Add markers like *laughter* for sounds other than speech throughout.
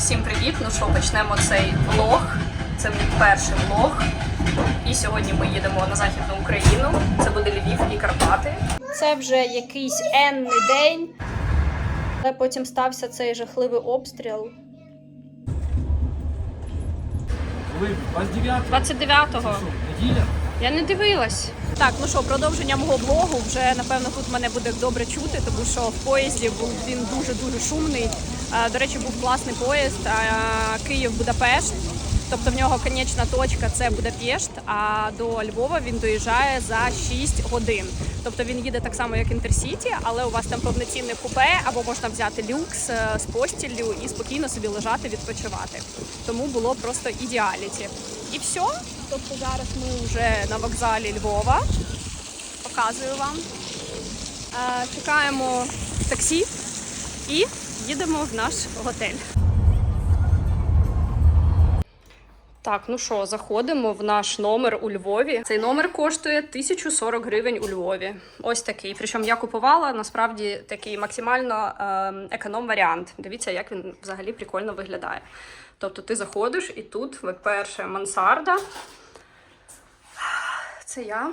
Всім привіт! Ну що, почнемо цей влог. Це мій перший влог. І сьогодні ми їдемо на Західну Україну. Це буде Львів і Карпати. Це вже якийсь енний день. Але потім стався цей жахливий обстріл. 29 29-го. неділя. Я не дивилась. Так, ну що, продовження мого блогу. Вже напевно тут мене буде добре чути, тому що в поїзді був він дуже дуже шумний. Е, До речі, був класний поїзд е, Київ-Будапешт. Тобто в нього конечна точка це Будапешт, а до Львова він доїжджає за 6 годин. Тобто він їде так само, як Інтерсіті, але у вас там повноцінне купе, або можна взяти люкс е, з постіллю і спокійно собі лежати, відпочивати. Тому було просто ідеаліті. І все. Тобто зараз ми вже на вокзалі Львова. Показую вам. Чекаємо таксі і їдемо в наш готель. Так, ну що, заходимо в наш номер у Львові. Цей номер коштує 1040 гривень у Львові. Ось такий. Причому я купувала насправді такий максимально ем, економ варіант. Дивіться, як він взагалі прикольно виглядає. Тобто ти заходиш і тут, перше, мансарда. Це я.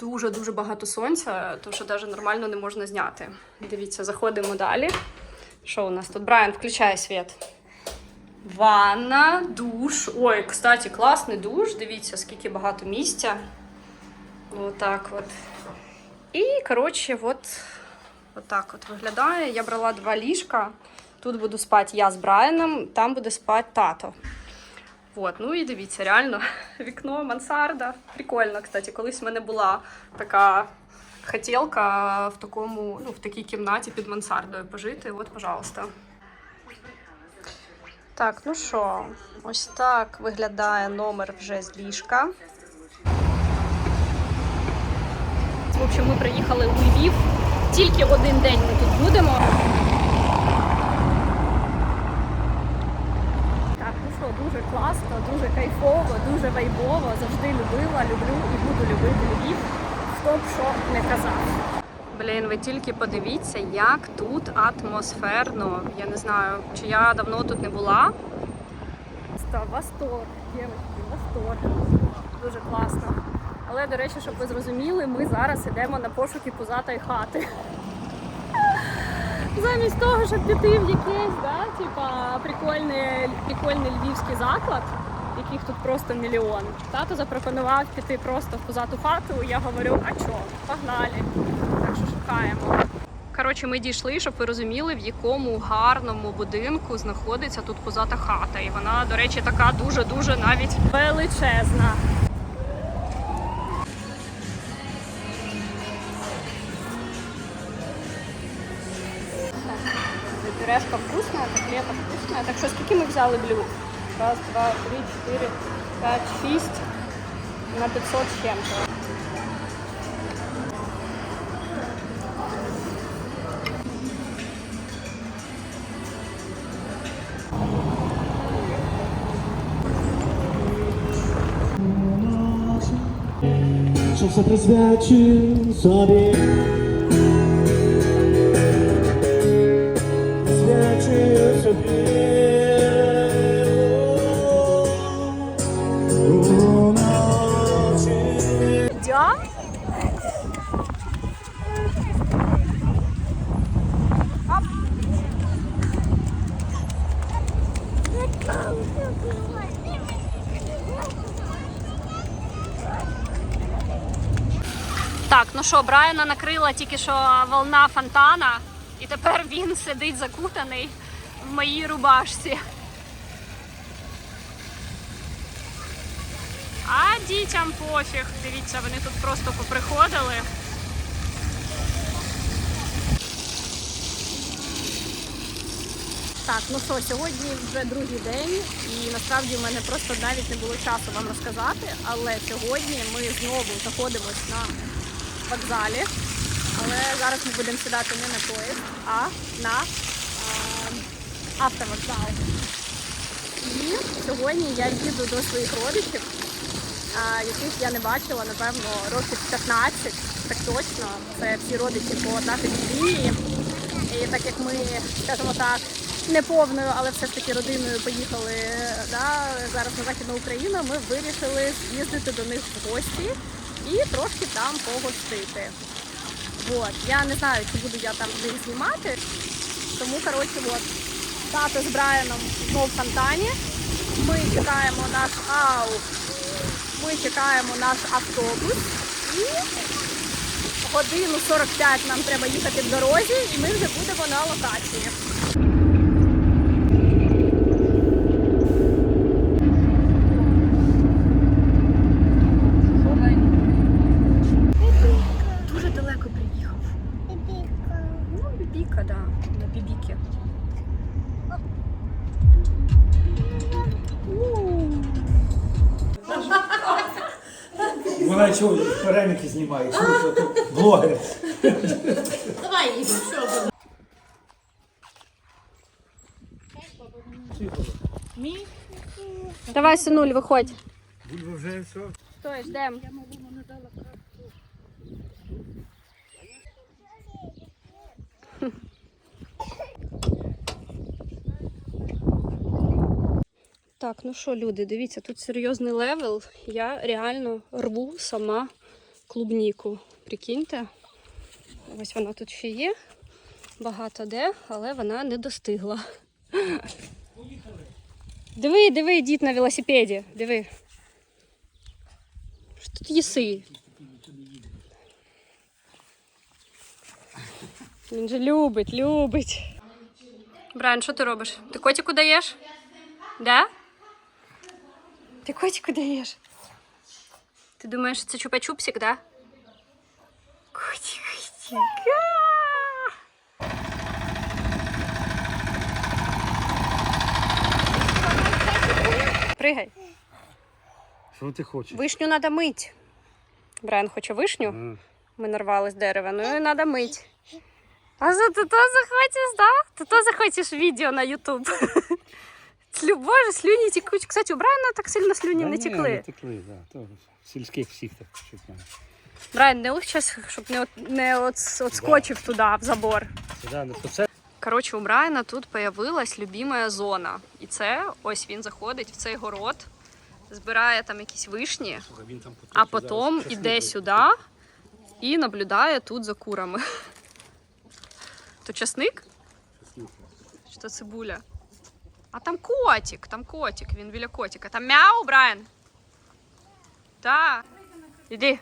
Дуже-дуже багато сонця, тому що навіть нормально не можна зняти. Дивіться, заходимо далі. Що у нас тут? Брайан, включай світ. Ванна, душ. Ой, кстати, класний душ. Дивіться, скільки багато місця. Отак от. І, коротше, от, от так от виглядає. Я брала два ліжка. Тут буду спати я з Брайаном, там буде спати тато. От, ну і дивіться, реально *laughs* вікно, мансарда. Прикольно, кстати. Колись в мене була така хотілка в такому, ну, в такій кімнаті під мансардою пожити. От, пожалуйста. Так, ну що, ось так виглядає номер вже з ліжка. В общем, ми приїхали у Львів. Тільки один день ми тут будемо. Так, ну що, дуже класно, дуже кайфово, дуже вайбово. Завжди любила, люблю і буду любити Львів. Хто б що не казав. Блін, ви тільки подивіться, як тут атмосферно. Я не знаю, чи я давно тут не була. Просто восторг, дівчатки, восторг. Дуже класно. Але, до речі, щоб ви зрозуміли, ми зараз йдемо на пошуки пузатої хати. Замість того, щоб піти в якийсь, да, типа, прикольний, прикольний львівський заклад, яких тут просто мільйон. Тато запропонував піти просто в пузату хату. Я говорю, а чо, погнали. Так що шукаємо. Коротше, ми дійшли, щоб ви розуміли, в якому гарному будинку знаходиться тут позата хата. І вона, до речі, така дуже-дуже навіть величезна. Так що скільки ми взяли блюд? Раз, два, три, чотири, п'ять, шість на 500 з чим-то. що все присвячую собі. Присвячую собі. Ну що, Брайана накрила тільки що волна фонтана, і тепер він сидить закутаний в моїй рубашці. А дітям пофіг. Дивіться, вони тут просто поприходили. Так, ну що, сьогодні вже другий день, і насправді в мене просто навіть не було часу вам розказати. Але сьогодні ми знову знаходимось на вокзалі. Але зараз ми будемо сідати не на поїзд, а на е, автовокзал. І сьогодні я їду до своїх родичів, а, яких я не бачила, напевно, років 15, так точно. Це всі родичі по татовій лінії. І так як ми, скажімо так, не повною, але все ж таки родиною поїхали да, зараз на Західну Україну. Ми вирішили з'їздити до них в гості і трошки там погостити. От. Я не знаю, чи буду я там десь знімати. Тому, коротше, от, тато з Брайаном знов в фонтані. Ми чекаємо наш ау. Ми чекаємо наш автобус і годину 45 нам треба їхати в дорозі, і ми вже будемо на локації. Знімає, що тут блогер. Давай, що? Давай, синуль, виходь. Бульба вже все. Стой, ждем. Так, ну що, люди, дивіться, тут серйозний левел. Я реально рву сама клубніку. Прикиньте. Ось вона тут ще є. Багато де, але вона не достигла. Поїхали. Диви, диви, дід на велосипеді. Диви. Що тут їси? Він же любить, любить. Брайан, що ти робиш? Ти котику даєш? Да? Ти котику даєш? Ти думаєш, це чупа-чупсик, да? Пригай. Що ти хочеш? Вишню треба мить. Брайан хоче вишню. Ми нарвали з дерева, ну і треба мить. А що ти то захочеш, да? Ти то захочеш відео на Ютуб. *laughs* Боже, слюні текуть. Кстати, у Брайана так сильно слюні не Не текли. текли, да. В сільських всіх так мене. Брайан, не щас, щоб не, от, не от, отскочив туди, в забор. Сюди, ну, це Коротше, у Брайана тут появилась любима зона. І це ось він заходить в цей город, збирає там якісь вишні, він там потім а потім іде сюди і наблюдає тут за курами. *laughs* То часник? Чи то цибуля? А там котик, там котик, він біля котика. Там мяу, Брайан. Так. Іди.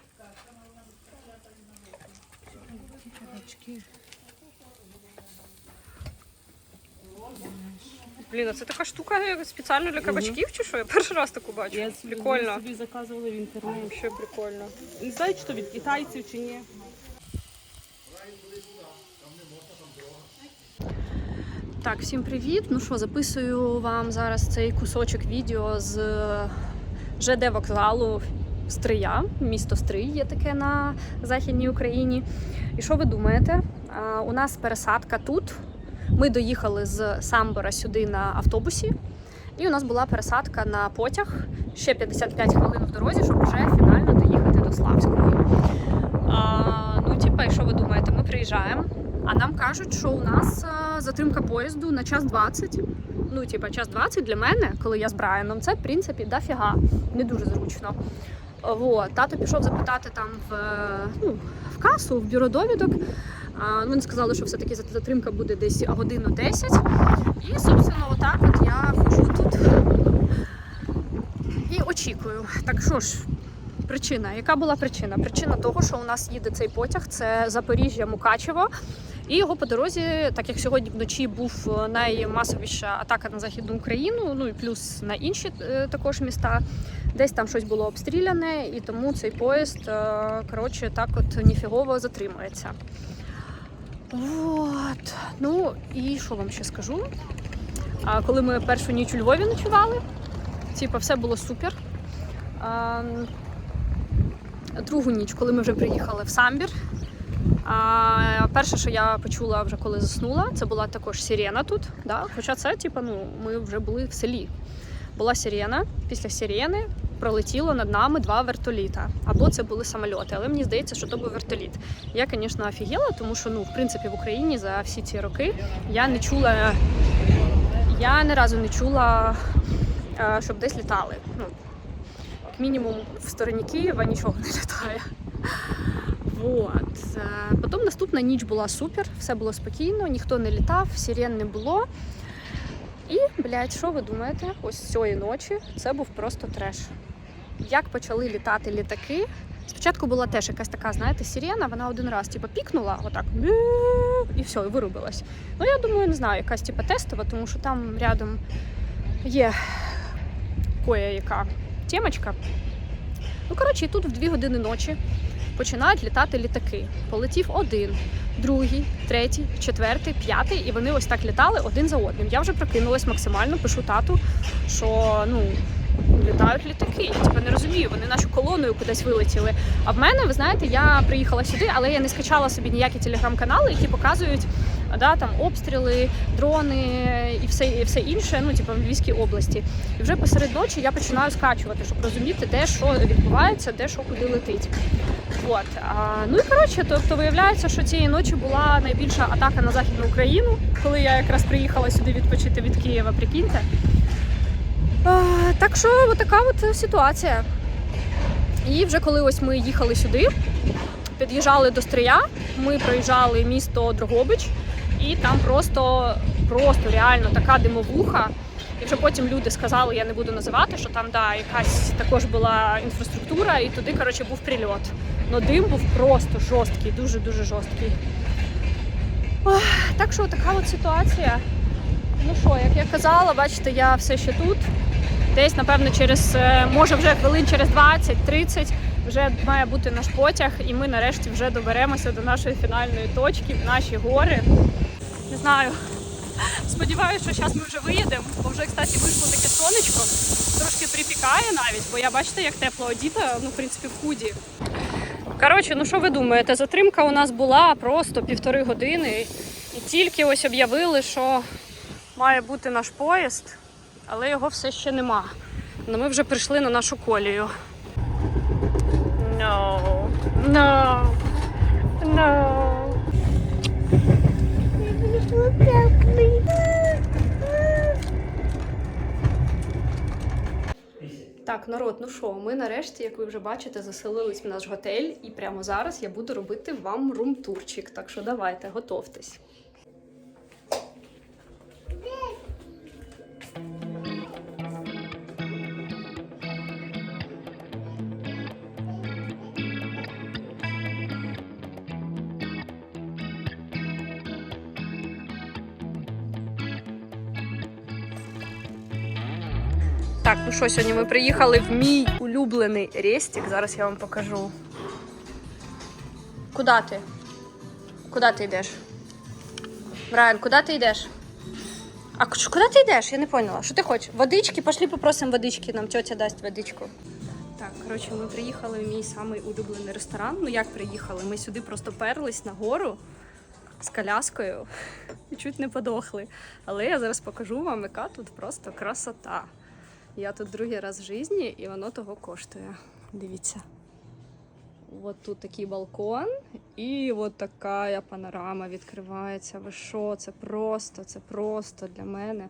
Блін, а це така штука спеціально для кабачків чи що? Я перший раз таку бачу. Я Прикольно. собі заказувала в інтернеті. Ще прикольно. Не знаю, чи то від китайців чи ні. Так, всім привіт. Ну що, записую вам зараз цей кусочок відео з ЖД вокзалу Стрия. Місто Стрий є таке на Західній Україні. І що ви думаєте? У нас пересадка тут. Ми доїхали з Самбора сюди на автобусі, і у нас була пересадка на потяг ще 55 хвилин в дорозі, щоб вже фінально доїхати до Славської. А, ну, типа, і що ви думаєте? Ми приїжджаємо, а нам кажуть, що у нас затримка поїзду на час 20. Ну, типа, час 20 для мене, коли я з Брайаном, це в принципі дофіга, не дуже зручно. Вот. Тато пішов запитати там в, ну, в касу, в бюро довідок. А, вони сказали, що все-таки затримка буде десь годину 10. І, собственно, отак от я хожу тут і очікую. Так що ж, причина? Яка була причина? Причина того, що у нас їде цей потяг, це Запоріжжя Мукачево. І його по дорозі, так як сьогодні вночі був е, наймасовіша атака на західну Україну, ну і плюс на інші е, також міста. Десь там щось було обстріляне, і тому цей поїзд е, коротше так от ніфігово затримується. От. Ну і що вам ще скажу? А коли ми першу ніч у Львові ночували, типу, все було супер. А, другу ніч, коли ми вже приїхали в Самбір. А, перше, що я почула вже коли заснула, це була також сирена тут. Да? Хоча це, типу, ну, ми вже були в селі. Була сирена, після сирени пролетіло над нами два вертоліта. Або це були самольоти, але мені здається, що то був вертоліт. Я, звісно, офігела, тому що ну, в принципі в Україні за всі ці роки я не чула я ні разу не чула, е, щоб десь літали. Ну, як мінімум в стороні Києва нічого не літає. Вот. Е, Потім наступна ніч була супер, все було спокійно, ніхто не літав, сирен не було. І, блядь, що ви думаєте? Ось цієї ночі це був просто треш. Як почали літати літаки? Спочатку була теж якась така, знаєте, сирена, вона один раз типу, пікнула, отак і все, і вирубилась. Ну, я думаю, не знаю, якась типу, тестова, тому що там рядом є кое-яка темочка. Ну, коротше, і тут в дві години ночі починають літати літаки. Полетів один, другий, третій, четвертий, п'ятий, і вони ось так літали один за одним. Я вже прокинулась максимально, пишу тату, що ну. Літають літаки. Я типу, не розумію, вони нашу колоною кудись вилетіли. А в мене, ви знаєте, я приїхала сюди, але я не скачала собі ніякі телеграм-канали, які показують да, там обстріли, дрони і все, і все інше, ну типу в Львівській області. І вже посеред ночі я починаю скачувати, щоб розуміти, де що відбувається, де що куди летить. От. Ну і коротше, тобто виявляється, що цієї ночі була найбільша атака на Західну Україну, коли я якраз приїхала сюди відпочити від Києва, прикиньте. Так що така от ситуація. І вже коли ось ми їхали сюди, під'їжджали до Стрия, ми проїжджали місто Дрогобич, і там просто, просто реально така димовуха. Вже потім люди сказали, я не буду називати, що там да, якась також була інфраструктура, і туди, коротше, був прильот. Но дим був просто жорсткий, дуже-дуже жорсткий. Ох, так що така от ситуація. Ну що, як я казала, бачите, я все ще тут. Десь, напевно, через, е, може вже хвилин через 20-30 вже має бути наш потяг, і ми нарешті вже доберемося до нашої фінальної точки, в наші гори. Не знаю. Сподіваюся, що зараз ми вже виїдемо, бо вже, кстати, вийшло таке сонечко. Трошки припікає навіть, бо я бачите, як тепло одіта, ну, в принципі, в худі. Коротше, ну що ви думаєте? Затримка у нас була просто півтори години, і тільки ось об'явили, що має бути наш поїзд, але його все ще нема. Ну ми вже прийшли на нашу колію. No. No. No. Так, народ, ну що, ми нарешті, як ви вже бачите, заселились в наш готель, і прямо зараз я буду робити вам рум-турчик. Так що давайте, готовтесь. Так, ну що, сьогодні ми приїхали в мій улюблений рестик. Зараз я вам покажу. Куди ти? Куди ти йдеш? Брайан, куди ти йдеш? А куди ти йдеш? Я не поняла. Що ти хочеш? Водички? Пошли попросимо водички, нам тьотя дасть водичку. Так, коротше, ми приїхали в мій самий улюблений ресторан. Ну як приїхали? Ми сюди просто перлись на гору з коляскою і *laughs* чуть не подохли. Але я зараз покажу вам, яка тут просто красота. Я тут другий раз в житті, і воно того коштує. Дивіться. От тут такий балкон, і от така панорама відкривається. Ви що? Це просто, це просто для мене.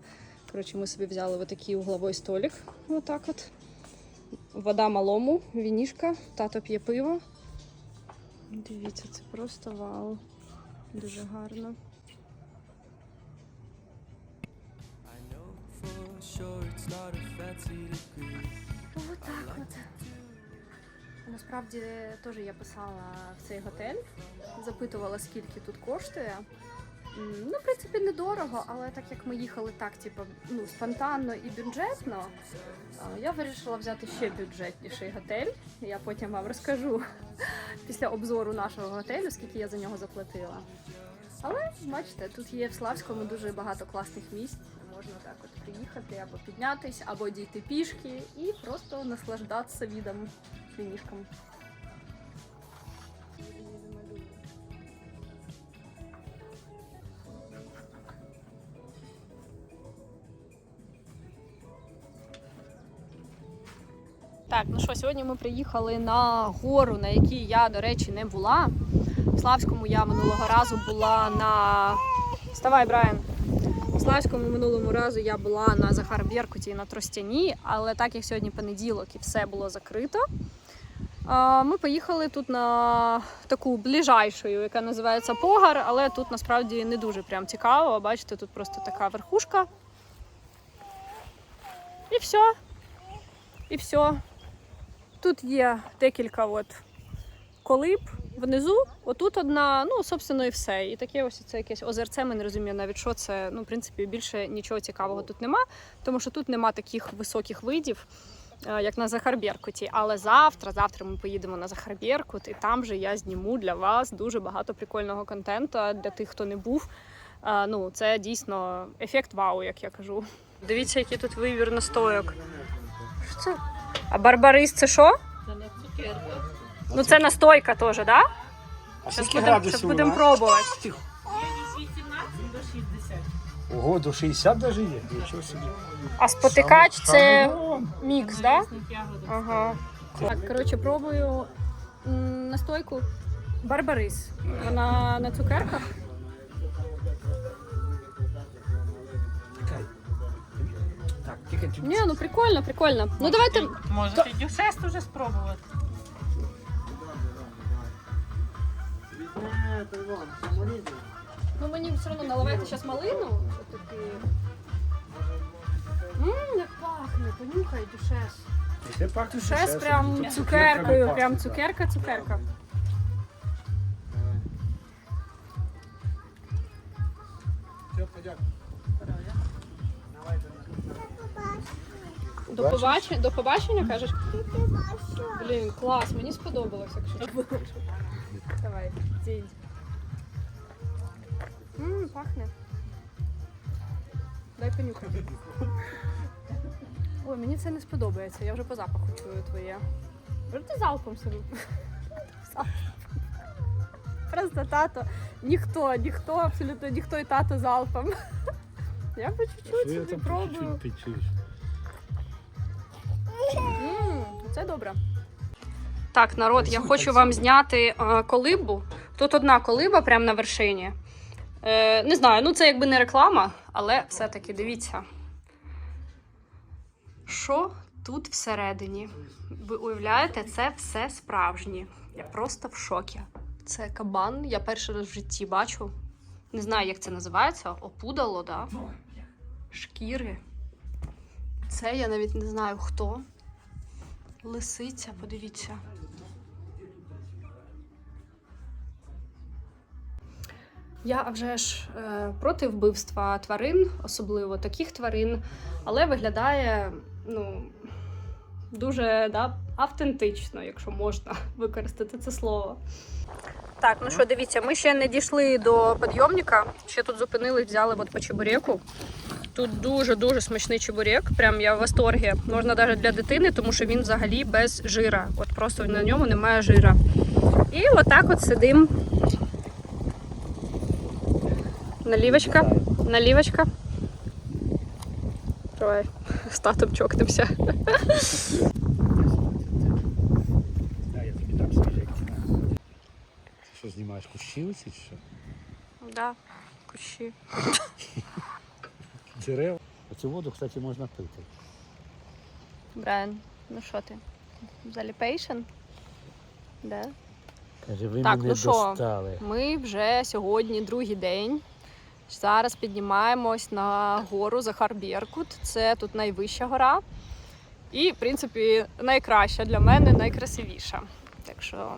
Коротше, ми собі взяли отакий угловий столик. Отак от. Вода малому, вінішка, тато п'є пиво. Дивіться, це просто вау. Дуже гарно. Отак от. Насправді теж я писала в цей готель, запитувала, скільки тут коштує. Ну, в принципі, недорого, але так як ми їхали так, типу, ну, спонтанно і бюджетно, я вирішила взяти ще бюджетніший готель. Я потім вам розкажу *laughs* після обзору нашого готелю, скільки я за нього заплатила. Але бачите, тут є в Славському дуже багато класних місць. Можна так от приїхати або піднятись, або дійти пішки і просто наслаждатися відом фінішком. Так, ну що, сьогодні ми приїхали на гору, на якій я, до речі, не була. В Славському я минулого разу була на. Вставай, Брайан. В Переяславському минулому разу я була на Захар Беркуті і на Тростяні, але так як сьогодні понеділок і все було закрито. Ми поїхали тут на таку ближайшу, яка називається Погар, але тут насправді не дуже прям цікаво. Бачите, тут просто така верхушка. І все. І все. Тут є декілька от колиб внизу. Отут одна, ну, собственно, і все. І таке ось це якесь озерце, ми не розуміємо навіть, що це. Ну, в принципі, більше нічого цікавого тут нема, тому що тут нема таких високих видів, е, як на Захарбєркуті. Але завтра, завтра ми поїдемо на Захарбєркут, і там же я зніму для вас дуже багато прикольного контенту для тих, хто не був. Е, Ну, це дійсно ефект вау, як я кажу. Дивіться, який тут вибір настойок. Що це? А барбарис це що? Ну це настойка теж, так? Да? А Зараз скільки будемо градусів у будем нас? пробувати. Тихо. Ого, до 60 даже є. Нічого собі. А спотикач це Шампіньон. мікс, так? Да? Ага. Так, коротше, пробую м, настойку Барбарис. Вона на цукерках. Чекай. Так, тільки чуть- Ні, ну прикольно, прикольно. Ну давайте. Можете дюшест уже спробувати. Ну мені все одно наливайте зараз малину. Ммм, як пахне, понюхай дюшес. Це пахне дешевше. прям цукеркою, пахне. прям цукерка, цукерка. До побачення, до побачення кажеш? Блін, клас, мені сподобалось, якщо. Давай, дінь. Ммм, пахне. Дай понюхай. Ой, мені це не сподобається, я вже по запаху чую твоє. Може ти залпом собі? Просто тато. Ніхто, ніхто, абсолютно ніхто і тато залпом. Я по чуть-чуть собі пробую. чуть-чуть ти чуєш? М, Це добре. Так, народ, я хочу вам зняти е, колибу. Тут одна колиба прямо на вершині. Е, не знаю, ну це якби не реклама, але все-таки дивіться. Що тут всередині? Ви уявляєте, це все справжнє. Я просто в шокі. Це кабан, я перший раз в житті бачу. Не знаю, як це називається. Опудало, да? Шкіри. Це я навіть не знаю хто. Лисиця, подивіться. Я вже ж е, проти вбивства тварин, особливо таких тварин, але виглядає ну, дуже да, автентично, якщо можна *laughs* використати це слово. Так, ну що, дивіться, ми ще не дійшли до підйомника. Ще тут зупинились, взяли от по чебуреку. Тут дуже-дуже смачний чебурек. Прям я в восторгі. Можна навіть для дитини, тому що він взагалі без жира. От просто на ньому немає жира. І отак от сидим. Налівочка. Налівочка. Давай з татом чокнемося. Ти Що знімаєш кущі оці чи що? Да, кущі. Дерева. Оцю воду, кстати, можна пити. Брайан, ну що ти? Заліпейшн? Да. Каже, ви Так, мене ну що? достали. Ми вже сьогодні другий день. Зараз піднімаємось на гору Захар Беркут. Це тут найвища гора. І, в принципі, найкраща для мене, найкрасивіша. Так що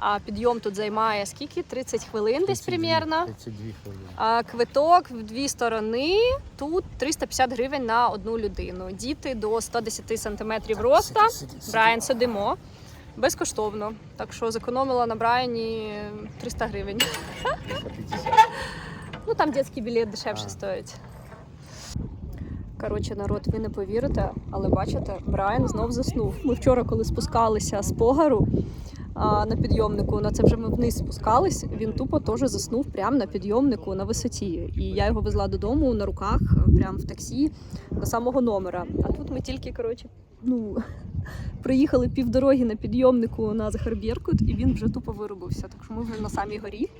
а підйом тут займає скільки? 30 хвилин десь 32 примірно. 32 хвилини. А квиток в дві сторони. Тут 350 гривень на одну людину. Діти до 110 сантиметрів роста. Брайан сидимо. Безкоштовно. Так що зекономила на Брайані 300 гривень. 150. Ну там дитячий білет дешевше А. стоїть. Коротше, народ, ви не повірите, але бачите, Брайан знов заснув. Ми вчора, коли спускалися з погару а, на підйомнику, на це вже ми вниз спускались. Він тупо теж заснув прямо на підйомнику на висоті. І я його везла додому на руках, прямо в таксі до самого номера. А тут ми тільки, коротше, ну. *laughs* Приїхали півдороги на підйомнику на Захарбєркут, і він вже тупо вирубився. Так що ми вже на самій горі.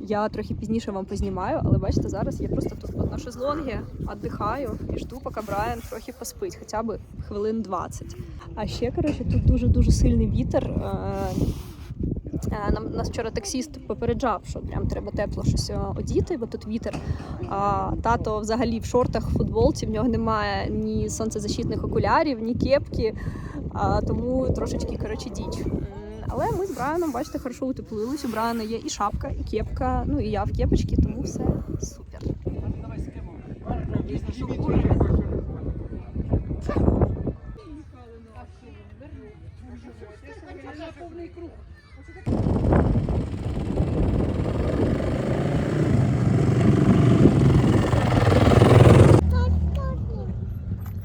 Я трохи пізніше вам познімаю, але бачите, зараз я просто тут на шезлонгі віддихаю і жду, поки Брайан трохи поспить, хоча б хвилин 20. А ще, коротше, тут дуже-дуже сильний вітер. Е, Е, Нам нас вчора таксіст попереджав, що прям треба тепло щось е, одіти, бо тут вітер. А тато взагалі в шортах, в футболці, в нього немає ні сонцезащитних окулярів, ні кепки, а, тому трошечки коротше діч. Але ми з Брайаном, бачите, хорошо утеплились. У Брайана є і шапка, і кепка. Ну і я в кепочці, тому все супер.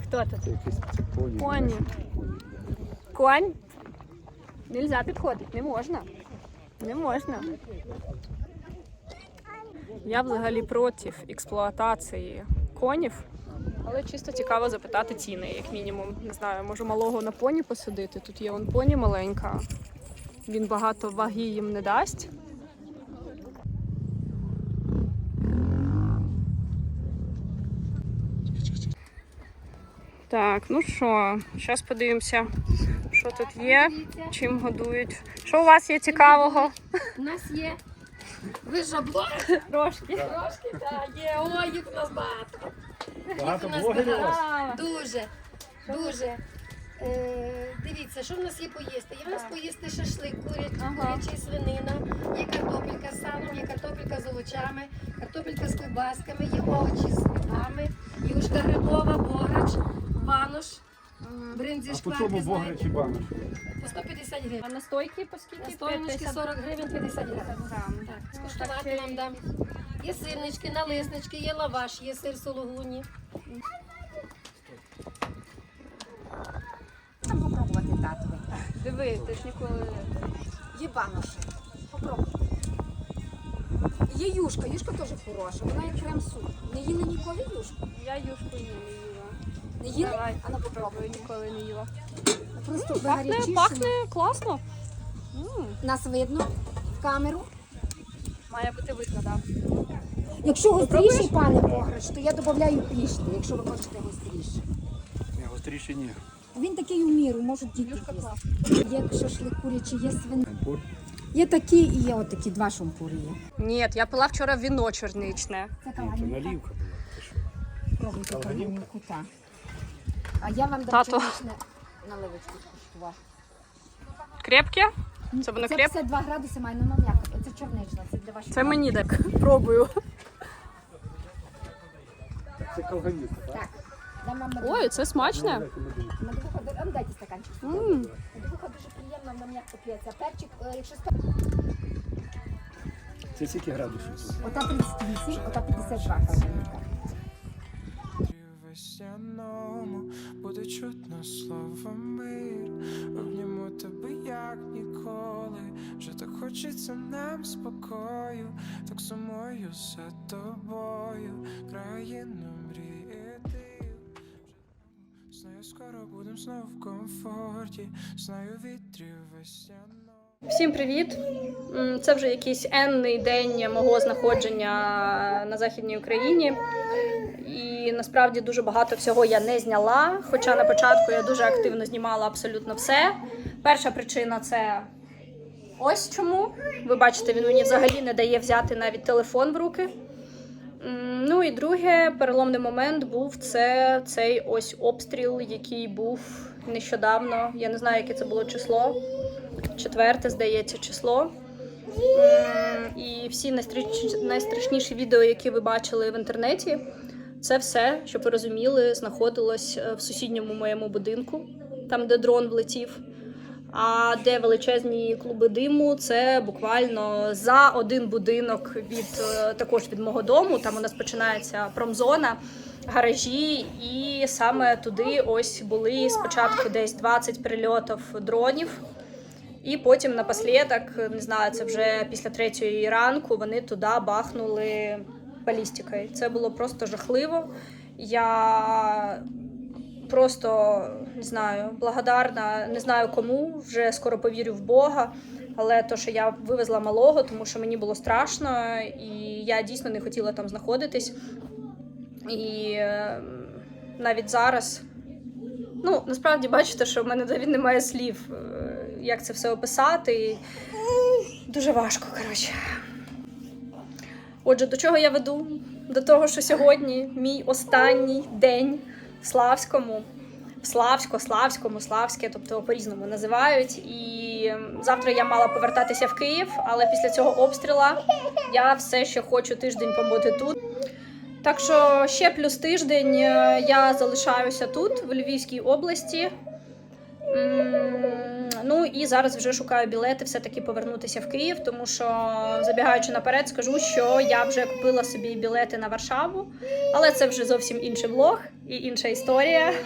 Хто тут? Це якийсь це поні. Поні. Конь? Нельзя підходити, не можна. Не можна. Я взагалі проти експлуатації конів, але чисто цікаво запитати ціни, як мінімум. Не знаю, може малого на поні посадити. Тут є он поні маленька. Він багато ваги їм не дасть. Так, ну що, зараз подивимося, що тут є, чим годують. Що у вас є цікавого? У нас є. Ви жабло? Трошки. Трошки, так, є. Ой, їх у нас багато. Багато у нас блогерів у вас? Дуже, дуже. Е, дивіться, що в нас є поїсти. Є в нас поїсти шашлик, куря, курячий свинина, є картопелька з салом, є картопелька з овочами, картопелька з ковбасками, є овочі з грибами, юшка грибова, бограч, банош, бринзі А по шкварки, чому знаєте, бограчі банош? по 150 гривень. А настойки по скільки? Стоїмочки 40 гривень 50 гривень. Так, скуштувати вам дам. Є сирнички, налиснички, є лаваш, є сир сологуні. Там попробувати татові. Диви, ти ж ніколи. Є баноші. Попробуй. Є юшка, юшка теж хороша, вона як крем-суп. Не їли ніколи юшку? Я юшку не їла. Не їли? Давай, А ну попробую, попробуй. ніколи не їла. Просто Пахне, гарячіше. пахне класно. М, Нас видно в камеру. Має бути видно, так. Якщо гостріший, пане Бограч, то я додаю пішти, якщо ви хочете гостріше. Ні, гостріше ні. Він такий у міру, можуть діти їсти. Є шашлик курячий, є свин. Шампур. Є такі і є отакі, два шампури є. Ні, я пила вчора віно чорничне. Це Ні, це налівка була. Ти що? Пробуйте Калганівка? калганівку, так. А я вам дам Тато. чорничне наливочку скуштувати. Крепке? Це воно Це креп? 52 градуси має на м'яко. Це чорнична, це для вашого. Це мені так. *laughs* Пробую. Це колганівка, так? Так. Дам вам Ой, це смачне. Медовуха, а ну дайте стаканчик. М. Медовуха дуже приємна, вона м'яко п'ється. Перчик, е, якщо спе... Це скільки градусів? Ота 38, ота 52 калорійка. Весняному буде чутно слово мир. Обніму тебе як ніколи. Вже так хочеться нам спокою, так сумою за тобою, країну мрії ти. Знаю, скоро будем знов в комфорті, знаю вітрів весняного. Всім привіт! Це вже якийсь енний день мого знаходження на Західній Україні. І насправді дуже багато всього я не зняла. Хоча на початку я дуже активно знімала абсолютно все. Перша причина це ось чому. Ви бачите, він мені взагалі не дає взяти навіть телефон в руки. Ну і друге, переломний момент був це цей ось обстріл, який був нещодавно. Я не знаю, яке це було число четверте, здається, число. І всі найстрашніші відео, які ви бачили в інтернеті, це все, щоб ви розуміли, знаходилось е, в сусідньому моєму будинку, там, де дрон влетів. А де величезні клуби диму, це буквально за один будинок від е, також від мого дому. Там у нас починається промзона, гаражі, і саме туди ось були спочатку десь 20 прильотів дронів. І потім напослідок, не знаю, це вже після третьої ранку вони туди бахнули балістикою. Це було просто жахливо. Я просто не знаю, благодарна, не знаю кому, вже скоро повірю в Бога. Але то, що я вивезла малого, тому що мені було страшно, і я дійсно не хотіла там знаходитись. І е, навіть зараз, ну насправді бачите, що в мене навіть немає слів, е, як це все описати. Дуже важко, коротше. Отже, до чого я веду? До того, що сьогодні мій останній день в Славському. В Славсько, Славському, Славське, тобто по-різному називають. І завтра я мала повертатися в Київ, але після цього обстріла я все ще хочу тиждень побути тут. Так що ще плюс тиждень е, я залишаюся тут, в Львівській області. Ну і зараз вже шукаю білети, все-таки повернутися в Київ, тому що забігаючи наперед, скажу, що я вже купила собі білети на Варшаву, але це вже зовсім інший влог і інша історія. *laughs*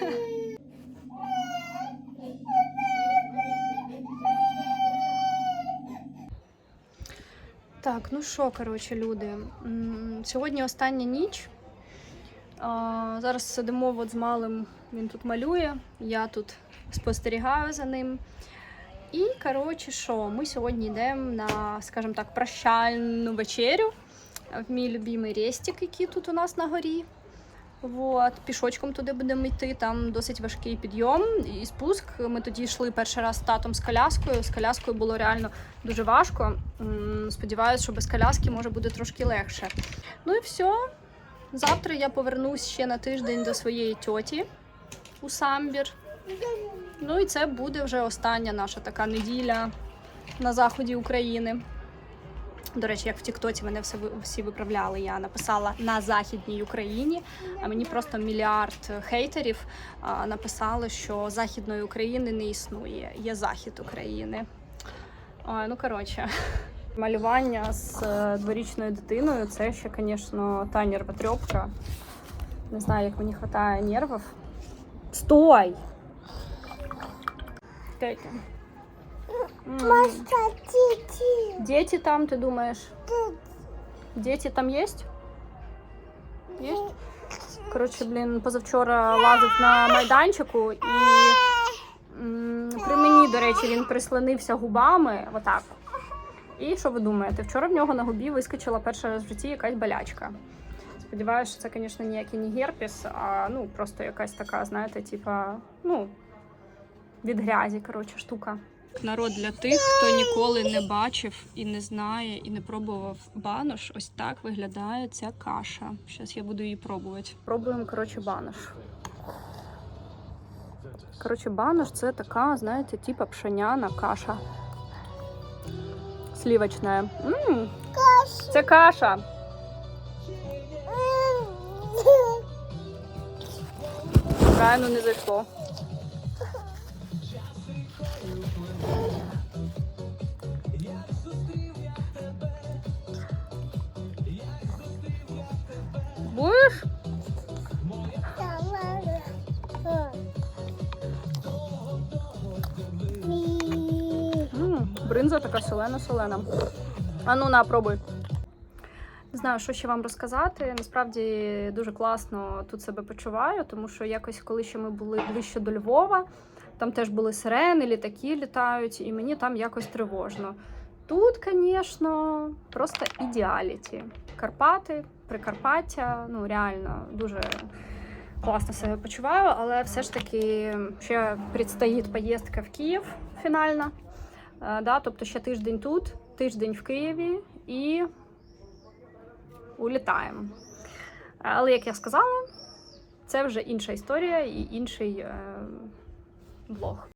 Так, ну що, коротше, люди. Сьогодні остання ніч. Зараз сидимо от з малим, він тут малює, я тут спостерігаю за ним. І, коротше, що, ми сьогодні йдемо на, скажімо так, прощальну вечерю в мій любимий рестик, який тут у нас на горі. Вот, пішочком туди будемо йти, там досить важкий підйом і спуск. Ми тоді йшли перший раз з татом з коляскою. З коляскою було реально дуже важко. Сподіваюсь, що без коляски може буде трошки легше. Ну і все. Завтра я повернусь ще на тиждень до своєї тьоті у Самбір. Ну і це буде вже остання наша така неділя на заході України. До речі, як в Тіктоці мене все всі виправляли. Я написала на Західній Україні, а мені просто мільярд хейтерів а, написали, що Західної України не існує, є захід України. Ой, ну коротше. Малювання з е, дворічною дитиною це ще, звісно, та нервотрепка. Не знаю, як мені вистачає нервів. Стой! Тетя. М. Дети там, ты думаешь? Дети там есть? Есть? Коротше, блін, позавчора лазив на майданчику і м, при мені, до речі, він прислонився губами отак. І що ви думаєте? Вчора в нього на губі вискочила перший раз в житті якась болячка. Сподіваюся, що це, звісно, ніякий не герпес, а ну просто якась така, знаєте, типа, ну, від грязі, коротше, штука. Народ для тих, хто ніколи не бачив і не знає, і не пробував банош. Ось так виглядає ця каша. Зараз я буду її пробувати. Пробуємо, коротше, банош. Коротше, банош це така, знаєте, типа пшеняна каша. Сливочная. М, Це каша. Правильно не зайшло. Бринза така солена-солена. А ну на, пробуй. Не знаю, що ще вам розказати. Насправді дуже класно тут себе почуваю, тому що якось, коли ще ми були ближче до Львова, там теж були сирени, літаки літають, і мені там якось тривожно. Тут, звісно, просто ідеаліті. Карпати, Прикарпаття, ну реально дуже класно себе почуваю, але все ж таки ще предстоїть поїздка в Київ фінальна. Е, Да, тобто ще тиждень тут, тиждень в Києві і улітаємо. Але як я сказала, це вже інша історія і інший влог.